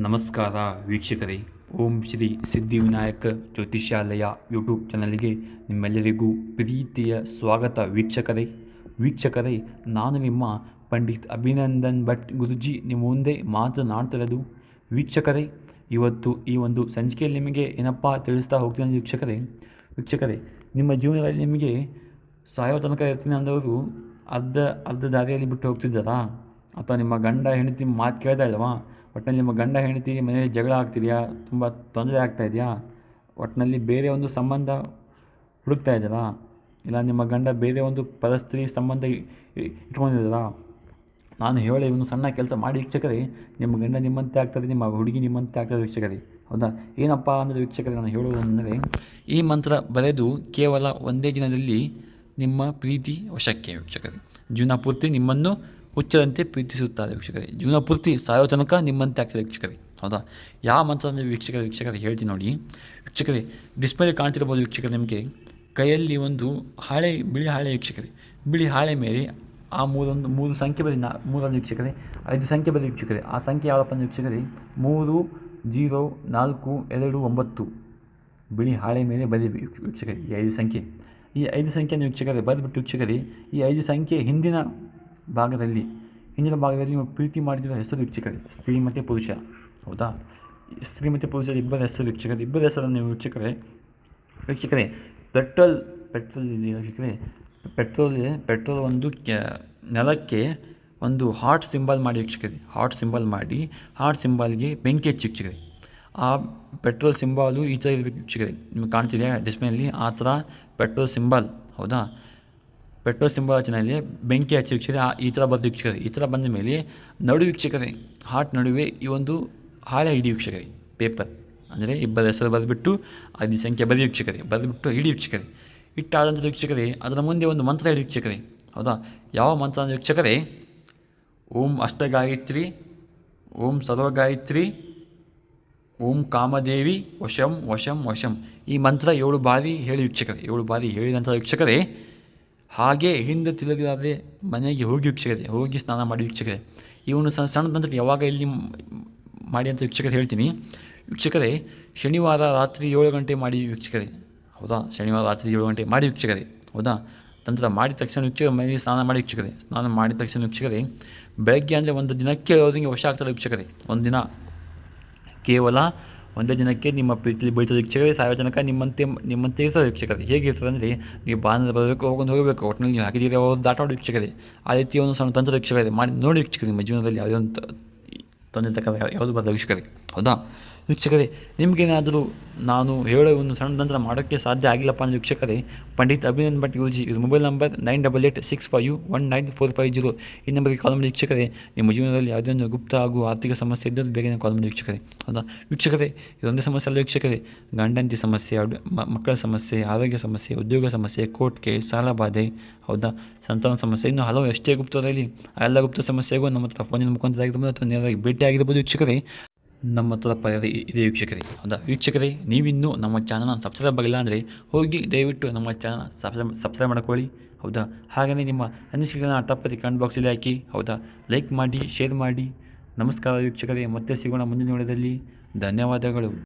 ನಮಸ್ಕಾರ ವೀಕ್ಷಕರೇ. ಓಂ ಶ್ರೀ ಸಿದ್ಧಿವಿನಾಯಕ ಜ್ಯೋತಿಷ್ಯಾಲಯ ಯೂಟ್ಯೂಬ್ ಚಾನಲ್ಗೆ ನಿಮ್ಮೆಲ್ಲರಿಗೂ ಪ್ರೀತಿಯ ಸ್ವಾಗತ ವೀಕ್ಷಕರೇ. ವೀಕ್ಷಕರೇ, ನಾನು ನಿಮ್ಮ ಪಂಡಿತ್ ಅಭಿನಂದನ್ ಭಟ್ ಗುರುಜಿ ನಿಮ್ಮ ಮುಂದೆ ಮಾತನಾಡ್ತಿರೋದು. ವೀಕ್ಷಕರೇ, ಇವತ್ತು ಈ ಒಂದು ಸಂಚಿಕೆಯಲ್ಲಿ ನಿಮಗೆ ಏನಪ್ಪ ತಿಳಿಸ್ತಾ ಹೋಗ್ತೀನಿ ವೀಕ್ಷಕರೇ ವೀಕ್ಷಕರೇ, ನಿಮ್ಮ ಜೀವನದಲ್ಲಿ ನಿಮಗೆ ಸಾಯೋ ತನಕ ಇರ್ತೀನಿ ಅಂದವರು ಅರ್ಧ ಅರ್ಧ ದಾರಿಯಲ್ಲಿ ಬಿಟ್ಟು ಹೋಗ್ತಿದ್ದಾರಾ? ಅಥವಾ ನಿಮ್ಮ ಗಂಡ ಹೆಂಡತಿ ಮಾತು ಕೇಳ್ತಾ ಇಲ್ಲವಾ ಒಟ್ಟಿನಲ್ಲಿ ನಿಮ್ಮ ಗಂಡ ಹೆಂಡತಿ ಮನೆಯಲ್ಲಿ ಜಗಳ ಆಗ್ತಿದೆಯಾ? ತುಂಬ ತೊಂದರೆ ಆಗ್ತಾ ಇದೆಯಾ? ಒಟ್ಟಿನಲ್ಲಿ ಬೇರೆ ಒಂದು ಸಂಬಂಧ ಹುಡುಕ್ತಾ ಇದ್ದಾರಾ? ಇಲ್ಲ ನಿಮ್ಮ ಗಂಡ ಬೇರೆ ಒಂದು ಪರಸ್ತ್ರೀ ಸಂಬಂಧ ಇ- ಇ- ನಾನು ಹೇಳಿ ಒಂದು ಸಣ್ಣ ಕೆಲಸ ಮಾಡಿ ವೀಕ್ಷಕರಿ, ನಿಮ್ಮ ಗಂಡ ನಿಮ್ಮಂತೆ ಆಗ್ತದೆ ನಿಮ್ಮ ಹುಡುಗಿ ನಿಮ್ಮಂತೆ ಆಗ್ತದೆ ವೀಕ್ಷಕರಿ. ಹೌದಾ? ಏನಪ್ಪ ಅಂದರೆ ವೀಕ್ಷಕರೇ ನಾನು ಹೇಳುವುದಂದರೆ ಈ ಮಂತ್ರ ಬರೆದು ಕೇವಲ ಒಂದೇ ದಿನದಲ್ಲಿ ನಿಮ್ಮ ಪ್ರೀತಿ ವಶಕ್ಕೆ ವೀಕ್ಷಕರೇ. ಜೀವನ ಪೂರ್ತಿ ನಿಮ್ಮನ್ನು ಹುಚ್ಚರಂತೆ ಪ್ರೀತಿಸುತ್ತಾರೆ ವೀಕ್ಷಕರೇ. ಜೀವನ ಪೂರ್ತಿ ಸಾಯೋ ತನಕ ನಿಮ್ಮಂತೆ ಆಗ್ತದೆ ವೀಕ್ಷಕರೇ. ಹೌದಾ? ಯಾವ ಮಂತ್ರ ಅಂದರೆ ವೀಕ್ಷಕರ, ವೀಕ್ಷಕರೇ ಹೇಳ್ತೀನಿ ನೋಡಿ. ವೀಕ್ಷಕರೇ ಡಿಸ್ಪ್ಲೇ ಕಾಣ್ತಿರ್ಬೋದು ವೀಕ್ಷಕರು ನಿಮಗೆ. ಕೈಯಲ್ಲಿ ಒಂದು ಹಾಳೆ, ಬಿಳಿ ಹಾಳೆ ವೀಕ್ಷಕರೇ. ಬಿಳಿ ಹಾಳೆ ಮೇಲೆ ಆ ಮೂರೊಂದು, ಮೂರು ಸಂಖ್ಯೆ ಬರೀ ನಾ, ಮೂರೊಂದು ವೀಕ್ಷಕರೇ. ಐದು ಸಂಖ್ಯೆ ಬರೀ ವೀಕ್ಷಕರೇ. ಆ ಸಂಖ್ಯೆ ಯಾವಪ್ಪ ಅಂದರೆ ವೀಕ್ಷಕರೇ? ಮೂರು, ಜೀರೋ, ನಾಲ್ಕು, ಎರಡು, ಒಂಬತ್ತು. ಬಿಳಿ ಹಾಳೆ ಮೇಲೆ ಬರೀ ವೀಕ್ಷಕರೇ, ಈ ಐದು ಸಂಖ್ಯೆ. ಈ ಐದು ಸಂಖ್ಯೆಯನ್ನು ವೀಕ್ಷಕರೇ, ಬರೆದುಬಿಟ್ಟು ವೀಕ್ಷಕರೇ, ಈ ಐದು ಸಂಖ್ಯೆ ಹಿಂದಿನ ಭಾಗದಲ್ಲಿ, ಹಿಂದಿನ ಭಾಗದಲ್ಲಿ ನೀವು ಪ್ರೀತಿ ಮಾಡಿದ ಹೆಸರು ವೀಕ್ಷಕರಿ ಸ್ತ್ರೀ ಮತ್ತು ಪುರುಷ. ಹೌದಾ? ಸ್ತ್ರೀ ಮತ್ತು ಪುರುಷ, ಇಬ್ಬರ ಹೆಸರು ವೀಕ್ಷಕರು ಇಬ್ಬರ ಹೆಸರನ್ನು ನೀವು ವೀಕ್ಷಕರೆ ವೀಕ್ಷಕರೇ ಪೆಟ್ರೋಲ್ ಪೆಟ್ರೋಲ್ ವೀಕ್ಷಕರೇ ಪೆಟ್ರೋಲ್ ಪೆಟ್ರೋಲ್ ಒಂದು ನೆಲಕ್ಕೆ ಒಂದು ಹಾರ್ಟ್ ಸಿಂಬಲ್ ಮಾಡಿ ವೀಕ್ಷಕರಿ ಹಾರ್ಟ್ ಸಿಂಬಲ್ ಮಾಡಿ ಹಾರ್ಟ್ ಸಿಂಬಲ್ಗೆ ಬೆಂಕಿ ಹಚ್ಚಿ ವೀಕ್ಷಕರಿ ಆ ಪೆಟ್ರೋಲ್ ಸಿಂಬಾಲು ಈ ಥರ ಇರಬೇಕು ವೀಕ್ಷಕರಿ ನಿಮಗೆ ಕಾಣ್ತಿದೆಯಾ? ಡಿಸ್ಪ್ಲೇಲಿ ಆ ಥರ ಪೆಟ್ರೋಲ್ ಸಿಂಬಲ್. ಹೌದಾ? ಪೆಟ್ರೋಲ್ ಸಿಂಬಲ್ ರಚನೆಯಲ್ಲಿ ಬೆಂಕಿ ಹಚ್ಚಿ ವೀಕ್ಷಕರೇ ಈ ಥರ ಬಂದು ವೀಕ್ಷಕರೇ, ಈ ಥರ ಬಂದ ಮೇಲೆ ನಡು ವೀಕ್ಷಕರೇ ಹಾಟ್ ನಡುವೆ ಈ ಒಂದು ಹಾಳೆ ಹಿಡಿ ವೀಕ್ಷಕರೇ ಪೇಪರ್ ಅಂದರೆ ಇಬ್ಬರ ಹೆಸರು ಬರೆದ್ಬಿಟ್ಟು ಐದು ಸಂಖ್ಯೆ ಬರೀ ವೀಕ್ಷಕರೇ, ಬರೆದ್ಬಿಟ್ಟು ಹಿಡಿ ವೀಕ್ಷಕರೇ. ಇಟ್ಟಾದಂಥ ವೀಕ್ಷಕರೇ, ಅದರ ಮುಂದೆ ಒಂದು ಮಂತ್ರ ಹಿಡಿ ವೀಕ್ಷಕರೇ. ಹೌದಾ? ಯಾವ ಮಂತ್ರ ಅಂದರೆ ವೀಕ್ಷಕರೇ, ಓಂ ಅಷ್ಟಗಾಯತ್ರಿ, ಓಂ ಸರ್ವಗಾಯತ್ರಿ, ಓಂ ಕಾಮದೇವಿ, ವಶಂ ವಶಂ ವಶಂ. ಈ ಮಂತ್ರ ಏಳು ಬಾರಿ ಹೇಳಿ ವೀಕ್ಷಕರೇ, ಏಳು ಬಾರಿ ಹೇಳಿದಂಥ ವೀಕ್ಷಕರೇ ಹಾಗೆ ಹಿಂದೆ ತಿರುಗಿದಾದರೆ ಮನೆಗೆ ಹೋಗಿ ವೀಕ್ಷಕರೇ ಹೋಗಿ ಸ್ನಾನ ಮಾಡಿ ವೀಕ್ಷಕರೇ ಇವನು ಸಣ್ಣ ಸಣ್ಣ ನಂತರ ಯಾವಾಗ ಇಲ್ಲಿ ಮಾಡಿ ಅಂತ ವೀಕ್ಷಕರು ಹೇಳ್ತೀನಿ. ವೀಕ್ಷಕರೇ ಶನಿವಾರ ರಾತ್ರಿ ಏಳು ಗಂಟೆ ಮಾಡಿ ವೀಕ್ಷಕರೇ ಹೌದಾ? ಶನಿವಾರ ರಾತ್ರಿ ಏಳು ಗಂಟೆ ಮಾಡಿ ವೀಕ್ಷಕರೇ ಹೌದಾ? ತಂತ್ರ ಮಾಡಿದ ತಕ್ಷಣ ವೀಕ್ಷಕ ಮನೆಗೆ ಸ್ನಾನ ಮಾಡಿ ವೀಕ್ಷಕರೇ ಸ್ನಾನ ಮಾಡಿದ ತಕ್ಷಣ ವೀಕ್ಷಕರೇ ಬೆಳಗ್ಗೆ ಅಂದರೆ ಒಂದು ದಿನಕ್ಕೆ ಅವರಿಗೆ ವಶ ಆಗ್ತಾರೆ ವೀಕ್ಷಕರೇ ಒಂದು ದಿನ ಕೇವಲ ಒಂದೇ ದಿನಕ್ಕೆ ನಿಮ್ಮ ಪ್ರೀತಿಲಿ ಬೀಳ್ತದೆ ವೀಕ್ಷಕರೇ ಸಾವಿರ ಜನಕ್ಕೆ ನಿಮ್ಮಂತೆ ನಿಮ್ಮಂತೆ ಇರ್ತದೆ ಹೇಗೆ ಹೇಗಿರ್ತದೆ ಅಂದರೆ, ನೀವು ಬಾಂಧ ಬರಬೇಕು ಹೋಗೊಂಡು ಹೋಗಬೇಕು ಒಟ್ಟಿನಲ್ಲಿ ನೀವು ಹಾಕಿದ್ದೀರಿ ಅವರು ದಾಟಾಡೋ ವೀಕ್ಷಕರೇ. ಆ ರೀತಿ ಒಂದು ಸಣ್ಣ ತಂತ್ರ ವೀಕ್ಷಕರೇ. ಮಾಡಿ ನೋಡಿ ವೀಕ್ಷಕರು ನಿಮ್ಮ ಜೀವನದಲ್ಲಿ ಯಾವುದೇ ಒಂದು ತೊಂದರೆ ತಕ್ಕ ಯಾವುದು ಬರಲ್ಲ ವೀಕ್ಷಕರೇ. ಹೌದಾ ವೀಕ್ಷಕರೇ, ನಿಮಗೇನಾದರೂ ನಾನು ಹೇಳೋ ಒಂದು ಸಣ್ಣ ನಂತರ ಮಾಡೋಕ್ಕೆ ಸಾಧ್ಯ ಆಗಿಲ್ಲಪ್ಪ ಅಂದರೆ ವೀಕ್ಷಕರೇ, ಪಂಡಿತ್ ಅಭಿನಂದನ್ ಭಟ್ ಯೂಜಿ, ಇದು mobile number nine double eight six five one nine four five zero. ಈ ನಂಬರ್ಗೆ ಕಾಲ್ ಮಾಡಿ ವೀಕ್ಷಕರೇ, ನಿಮ್ಮ ಜೀವನದಲ್ಲಿ ಯಾವುದೇ ಒಂದು ಗುಪ್ತ ಹಾಗೂ ಆರ್ಥಿಕ ಸಮಸ್ಯೆ ಇದ್ದರೂ ಬೇಗನೆ ಕಾಲ್ ಮಾಡಿ ವೀಕ್ಷಕರೇ. ಹೌದಾ? ವೀಕ್ಷಕರೇ ಇದೊಂದೇ ಸಮಸ್ಯೆ ಅಲ್ಲ ವೀಕ್ಷಕರೇ. ಗಂಡಂತಿ ಸಮಸ್ಯೆ ಮಕ್ಕಳ ಸಮಸ್ಯೆ, ಆರೋಗ್ಯ ಸಮಸ್ಯೆ, ಉದ್ಯೋಗ ಸಮಸ್ಯೆ ಕೋರ್ಟ್ಗೆ ಕೇಸ್, ಸಾಲ ಬಾಧೆ, ಹೌದಾ? ಸಂತಾನ ಸಮಸ್ಯೆ, ಇನ್ನು ಹಲವು ಎಷ್ಟೇ ಗುಪ್ತದಲ್ಲಿ ಎಲ್ಲ ಗುಪ್ತ ಸಮಸ್ಯೆಗೂ ನಮ್ಮ ಹತ್ರ ಫೋನಿನ ಮುಖಾಂತರ ಆಗಿರ್ಬೋದು ಅಥವಾ ನೇರವಾಗಿ ಭೇಟಿ ಆಗಿರ್ಬೋದು ವೀಕ್ಷಕರೇ. ನಮ್ಮ ಹತ್ರ ಇ- ಇದೆ ವೀಕ್ಷಕರೇ. ಹೌದಾ? ವೀಕ್ಷಕರೇ, ನೀವಿನ್ನೂ ನಮ್ಮ ಚಾನಲ್ನ ಸಬ್ಸ್ಕ್ರೈಬ್ ಆಗಿಲ್ಲ ಅಂದರೆ ಹೋಗಿ ದಯವಿಟ್ಟು ನಮ್ಮ ಚಾನಲ್ ಸಬ್ಸ್ಕ್ರೈಬ್ ಸಬ್ಸ್ಕ್ರೈಬ್ ಮಾಡ್ಕೊಳ್ಳಿ. ಹೌದಾ? ಹಾಗೆಯೇ ನಿಮ್ಮ ಅನಿಸಿಕೆಗಳನ್ನ ತಪ್ಪದೆ ಕಮೆಂಟ್ ಬಾಕ್ಸಲ್ಲಿ ಹಾಕಿ. ಹೌದಾ? ಲೈಕ್ ಮಾಡಿ ಶೇರ್ ಮಾಡಿ. ನಮಸ್ಕಾರ ವೀಕ್ಷಕರೇ. ಮತ್ತೆ ಸಿಗೋಣ ಮುಂದಿನ ವಿಡಿಯೋದಲ್ಲಿ. ಧನ್ಯವಾದಗಳು.